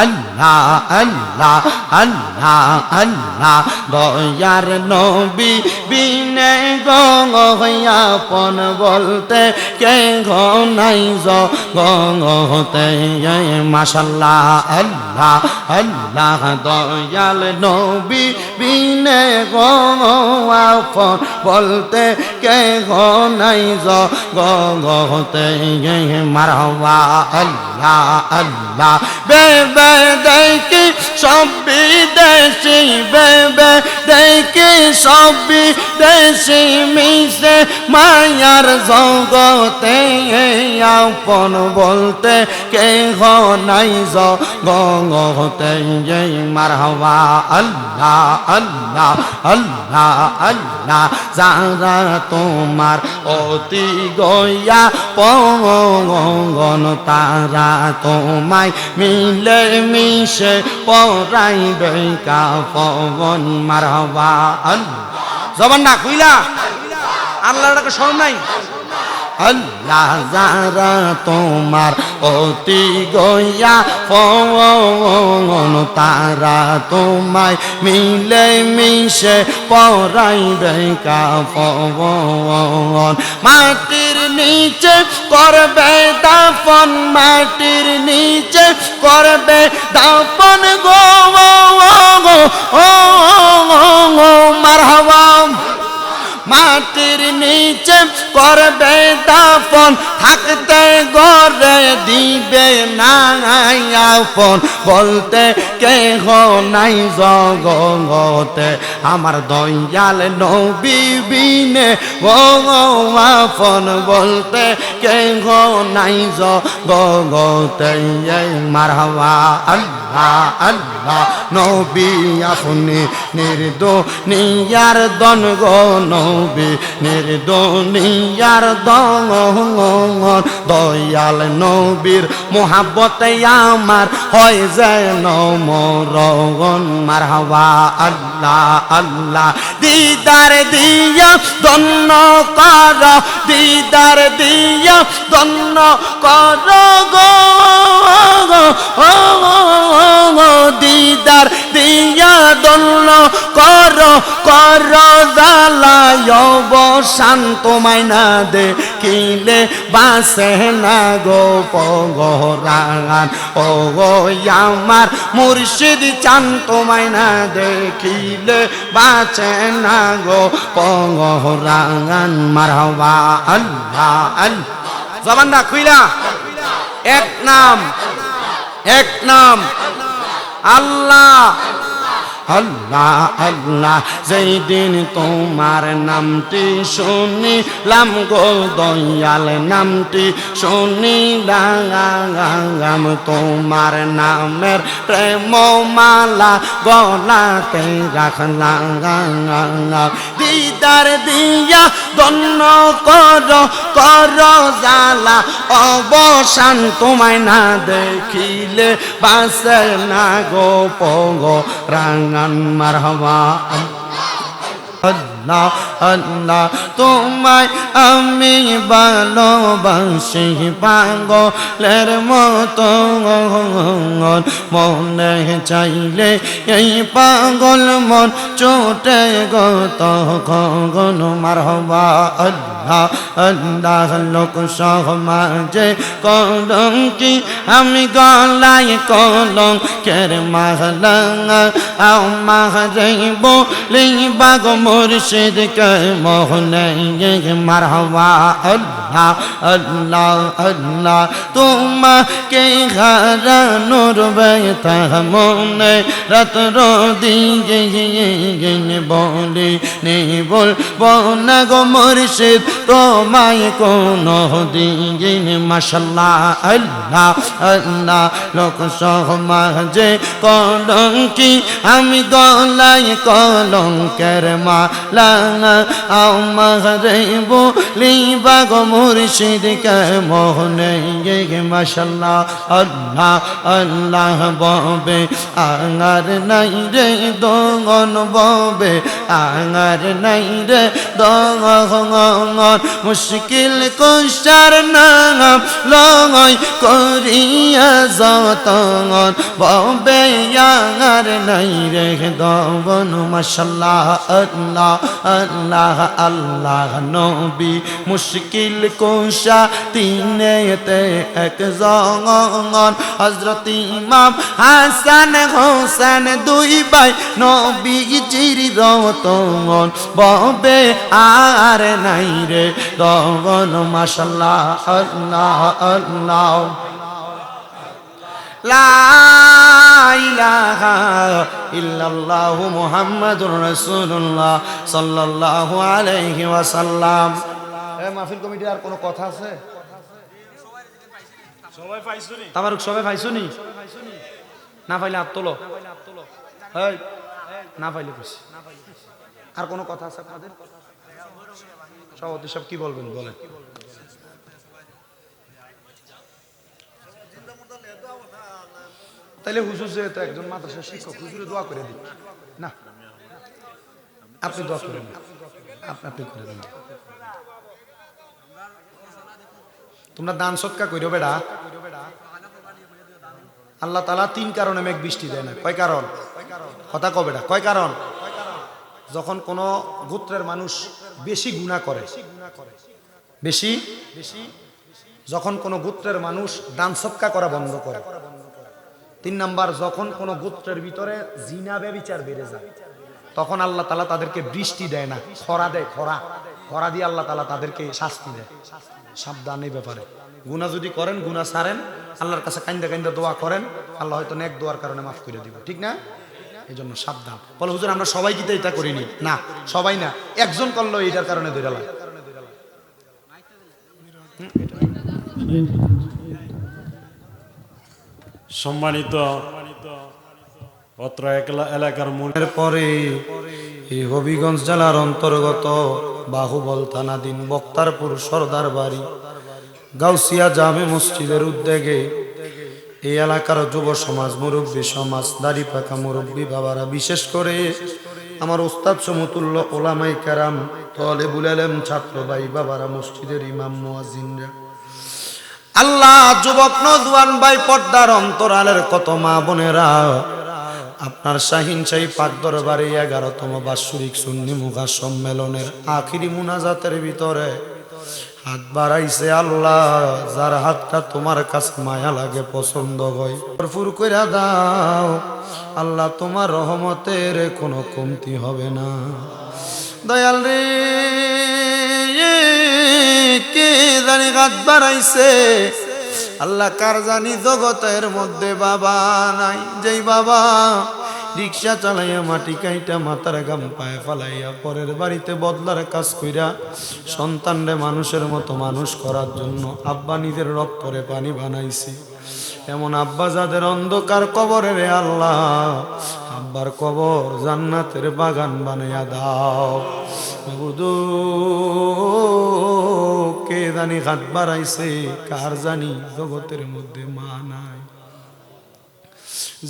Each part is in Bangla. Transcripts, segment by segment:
আল্লাহ আল্লাহ আল্লাহ আল্লাহ, দয়ার নবী বিনে গয়াপন বলতে কে ঘনাই গতে মাশাল্লাহ, আল্লাহ আল্লাহ, দয়াল নবী বিনে গয়াপন বলতে কে ঘনাই গতে মারহবা, আল্লাহ আল্লাহ বেবে দেখি সব বিদেশি বেবে। দেখি সব বিদেশি মিশে মায়ার জগতে। আপন বলতে কে নাই জগতে। মারহবা, আল্লাহ আল্লাহ আল্লাহ আল্লাহ, যারা তোমার অতি গয়া পঙ্গন তারা তোমায় মিলে মিশে পরাইবে কা পবন মারহবা। জবান না কইলা আল্লাহটাকে স্মরণ নাই? আল্লাহ যারা তোমার অতি গয়া পবন, তারা তোমায় মিলে মিশে পরাইবে কা পবন। মাটির নিচে করবে দাফন, মাটির করবে দাপন গো ও মারহাবা। মাটির নিচে করবে দাফন, থাকতে গড়ে দিবে না বলতে কে নাই জগতে, আমার দয়াল নবী বিনে। ও আপন, বলতে কে নাই জগতে। মারহাবা আল্লাহ আল্লাহ, নবী আপনি নির্দো নিয়ার দন গো নবী নির্দনিয়ার দন দয়াল নবীর মোহাব্বতে আমার, হয় যেন মরগন মারহাবা আল্লাহ আল্লাহ, দিদার দিয়া দন্ন কর, দিদার দিয়া দন্ন কর দিদার দিয়া দন্ন কর কর জালায় বসান তোমায় না দেখিলে বাসে না গো পগরান। ও গো আমার মুর্শিদ চান তোমায় না দেখিলে বাঁচে না গো পগরান। মারহবা আল্লাহ আল্লাহ। জবান না খুইলা। এক নাম এক নাম। আল্লাহ আল্লাহ আল্লাহ যেই দিন তোমার নামটি শুনিলাম গো দয়াল, নামটি শুনিলাম তোমার নামের প্রেম মালা গলাতে রাখলাম। দিদার দিয়া দন্ন কর কর জালা অবসান তোমায় না দেখিলে বাসে না গো পগ রাঙান মারহবা আল্লাহ আল্লাহ, তোমায় আমি ভালোবাসি। পাগলের মতো মনে চাইলে এই পাগল মন চোটে গত। গন মারহবা, আল্লাহ আল্লাহ, লোক সমাজে কলঙ্কি, আমি গলায় কলঙ্ক কের মাহলা আমার বলি বাগ মুর্শিদ কে মোহনে মারহবা, আল্লাহ আল্লাহ আল্লাহ। তোমাকে হারানোর ব্যথা মনে রাত্র দিয়ে বলি নে বল বনা গো মুর্শিদ, তোমায় কোন দিন মাশাল্লাহ, আল্লাহ আল্লাহ। লোক সমাজে কলঙ্কি, আমি গলাই কলঙ্কের মালা আমার বলি বাগ মুর্শিদ কে মোহনে আল্লাহ ববে, আঙার নাই রে দগন ববে, আঙার নাই রে দগন মুশকিল কুশার নাম লয় করিয়া যতন, ববে আর নাই রে দবন মাশাল্লাহ, আল্লাহ আল্লাহ আল্লাহ নবী মুশকিল কুশা তিনেতে এক জঙ্গন। হজরত ইমাম হাসান হোসেন দুই ভাই নবী রতন ববে আর নাই রে দবন মাশাল্লাহ, আল্লাহ আল্লাহ। লা ইলাহা ইল্লাল্লাহু মুহাম্মাদুর রাসূলুল্লাহ সাল্লাল্লাহু আলাইহি ওয়াসাল্লাম। মাহফিল কমিটির আর কোনো কথা আছে? সবাই নি? তাবারুক সবাই পাইছো নি? না পাইলে হাত তোলো। এই, না পাইলে খুশি আর কোনো কথা আছে আপনাদের? সভাপতি সব কি বলবেন? বলেন। তাইলে হুজুর যেহেতু একজন মাদ্রাসার শিক্ষক, হুজুরে দোয়া করে দিন না, আপনি দোয়া করেন আপনি আপনি করে দেন তোমরা দান সৎকা কইরো বেড়া। আল্লাহ তালা তিন কারণে মেঘ বৃষ্টি দেয় না। কয় কারণ? কথা কবে না কয় কারণ? যখন কোনো গোত্রের মানুষ বেশি গুণা করে, বেশি বেশি যখন কোনো গোত্রের মানুষ দান সৎকা করা বন্ধ করে তিন নাম্বার, যখন কোনো গোত্রের ভিতরে জিনা, ব্যবিচার বেড়ে যায়, তখন আল্লাহ তালা তাদেরকে বৃষ্টি দেয় না, খরা দেয়, খরা খরা দিয়ে আল্লাহ তালা তাদেরকে শাস্তি দেয়। সাবধান এই ব্যাপারে। গুণা যদি করেন গুণা সারেন, আল্লাহর কাছে কান্দা কান্দা দোয়া করেন, আল্লাহ হয়তো নেক দোয়ার কারণে মাফ করে দিব। ঠিক না? এই জন্য সাবধান। বলে, হুজুর, আমরা সবাই কিন্তু এটা করিনি? না, সবাই না, একজন করল এটার কারণে ধৈরালাম সম্মানিত অত্র এলাকার মূল এর পরে এই হবিগঞ্জ জেলার অন্তর্গত বাহুবল থানাধীন বক্তারপুর সর্দার বাড়ি গাউসিয়া জামে মসজিদের উদ্যোগে এই এলাকার যুব সমাজ মুরব্বী সমাজ, দাড়ি পাকা মুরব্বী বাবারা, বিশেষ করে আমার ওস্তাদ সমতুল্য ওলামাই কারাম তলে বুলালেম ছাত্র ভাই বাবারা, মসজিদের ইমাম মুয়াজিনরা আল্লাহ যুবক নজওয়ান ভাই পর্দার অন্তরালের কত মা বোনেরা। আপনার শাহিন শাহী পাক দরবারে এগারোতম বাৎসরিক সুন্নি মুখা সম্মেলনের আখিরি মুনাজাতের ভিতরে হাত বাড়াইছে আল্লাহ, যার হাতটা তোমার কাছে মায়া লাগে, পছন্দ হয়। ভরপুর কইরা দাও, আল্লাহ তোমার রহমতের কোনো কমতি হবে না। দয়াল রে কে জানি হাত বাড়াইছে? আল্লাহ কার জানি জগতের মধ্যে বাবা নাই? যেই বাবা রিক্সা চালাইয়া মাটি কাইটা মাথার গাম পায়ে ফালাইয়া পরের বাড়িতে বদলার কাজ কইরা সন্তানরে মানুষের মতো মানুষ করার জন্য আব্বা নিজের রক্তরে পানি বানাইছে। এমন আব্বা যাদের অন্ধকার কবরে রে আল্লাহ। আব্বার কবর জান্নাতের বাগান বানাইয়া দাও। বুধু কে জানি হাত বাড়াইছে, কার জানি জগতের মধ্যে মা নাই।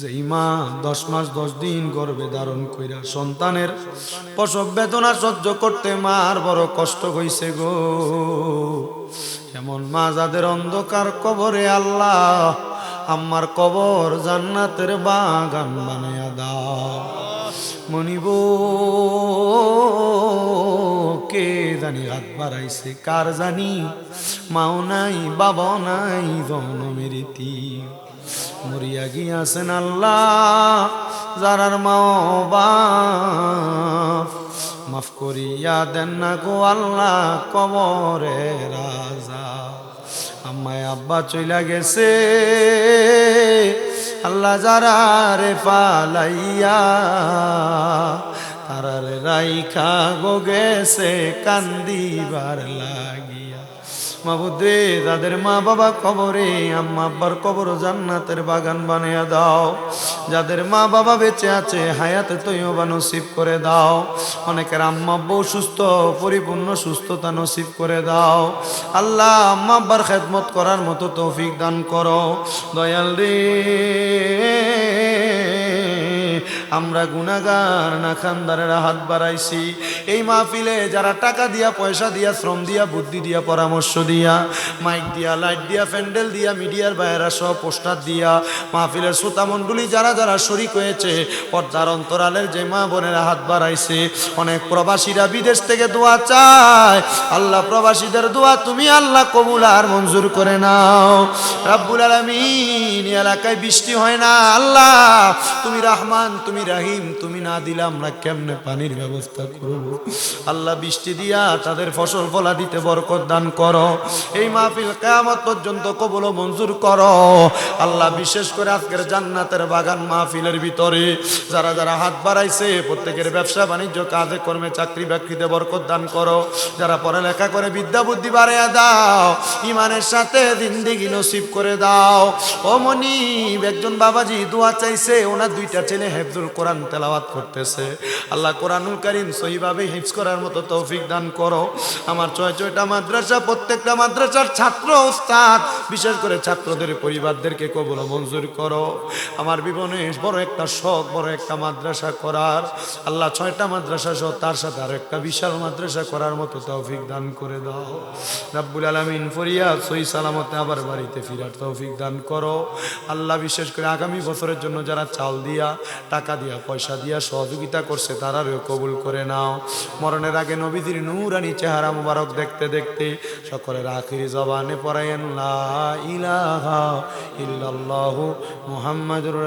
যেই মা দশ মাস দশ দিন গর্বে ধারণ কইরা সন্তানের প্রসব বেদনা সহ্য করতে মার বড় কষ্ট হইছে গো। এমন মা যাদের অন্ধকার কবরে আল্লাহ আমার কবর জান্নাতের বাগান বানাইয়া দাও। মনিব, কে জানি হাত বাড়াইছে, কার জানি? মাও নাই, বাবাও নাই, জনমের ইতি। মরিয়া গিয়াছেন আল্লাহ, যারার মাও বাপ। মাফ করিয়া দেন না গো আল্লাহ কবরে রাজা আমায় আব্বা চইলা গেছে। আল্লাহ যারা রে পালাইয়া তারারে রাইখা গো গেছে কান্দিবার লাগিয়া। তাদের মা বাবা কবরে, আম্মা আব্বার কবর জান্নাতের বাগান বানিয়ে দাও। যাদের মা বাবা বেঁচে আছে, হায়াতে তৈবা নসিব করে দাও। অনেকের আম্মা আব্বু সুস্থ, পরিপূর্ণ সুস্থতা নসিব করে দাও। আল্লাহ আম্মা আব্বার খেদমত করার মতো তৌফিক দান করো। দয়াল রে। আমরা গুনাগার না খানদারেরা হাত বাড়াইছি। এই মাহফিলে যারা টাকা দিয়া, পয়সা দিয়া, শ্রম দিয়া, বুদ্ধি দিয়া, পরামর্শ দিয়া, মাইক দিয়া, লাইট দিয়া, প্যান্ডেল দিয়া, মিডিয়ার বাইরা সহ পোস্টার দিয়া, মাহফিলের শ্রোতা মণ্ডলী যারা যারা শরিক হয়েছে, পর্দার অন্তরালের যে মা বোনেরা হাত বাড়াইছে, অনেক প্রবাসীরা বিদেশ থেকে দোয়া চায়। আল্লাহ প্রবাসীদের দোয়া তুমি আল্লাহ কবুল আর মঞ্জুর করে নাও। রাব্বুল আলামিন এলাকায় বৃষ্টি হয় না, আল্লাহ। তুমি রহমান, তুমি রাহিম তুমি না দিলে আমরা কেমনে পানির ব্যবস্থা করব? আল্লাহ বৃষ্টি দিয়া তাদের ফসল ফলা দিতে বরকত দান করো। এই মাহফিল কেয়ামত পর্যন্ত কবল মঞ্জুর করো। আল্লাহ বিশেষ করে আজকের জান্নাতের বাগান মাহফিলের ভিতরে যারা যারা হাত বাড়াইছে, প্রত্যেকের ব্যবসা বাণিজ্য, কাজে কর্মে, চাকরি বাকরিতে বরকত দান করো। যারা পড়ালেখা করে, বিদ্যা বুদ্ধি বাড়াইয়া দাও, ইমানের সাথে জিন্দিগি নসিব করে দাও। ও মনিব, একজন বাবাজি দোয়া চাইছে, ওনার দুইটা ছেলে হেফজুল কোরআন তেলাওয়াত করতেছে। আল্লাহ কোরআনুল করিম সহিভাবে হিফজ করার মতো তৌফিক দান করো। আমার ছয় ছয়টা মাদ্রাসা, প্রত্যেকটা মাদ্রাসার ছাত্র ওস্তাদ, বিশেষ করে ছাত্রদের পরিবারদেরকে কবল মঞ্জুর করো। আমার জীবনে বড় একটা শখ, বড় একটা মাদ্রাসা করার। আল্লাহ ছয়টা মাদ্রাসা সহ তার সাথে আর একটা বিশাল মাদ্রাসা করার মতো তৌফিক দান করে দাও। রাব্বুল আলামিন ফরিয়া সই সালামতে আবার বাড়িতে ফিরার তৌফিক দান করো। আল্লাহ বিশেষ করে আগামী বছরের জন্য যারা চাল দিয়া টাকা দিয়া, পয়সা দিয়া সহযোগিতা করছে, তারারও কবুল করে নাও মরণের আগে নবীদের নূরানি চেহারা মুবারক দেখতে দেখতে সকলের আখিরি জবানে পড়ায়েন ইলাহা ইল্লাল্লাহু মুহাম্মাদুর।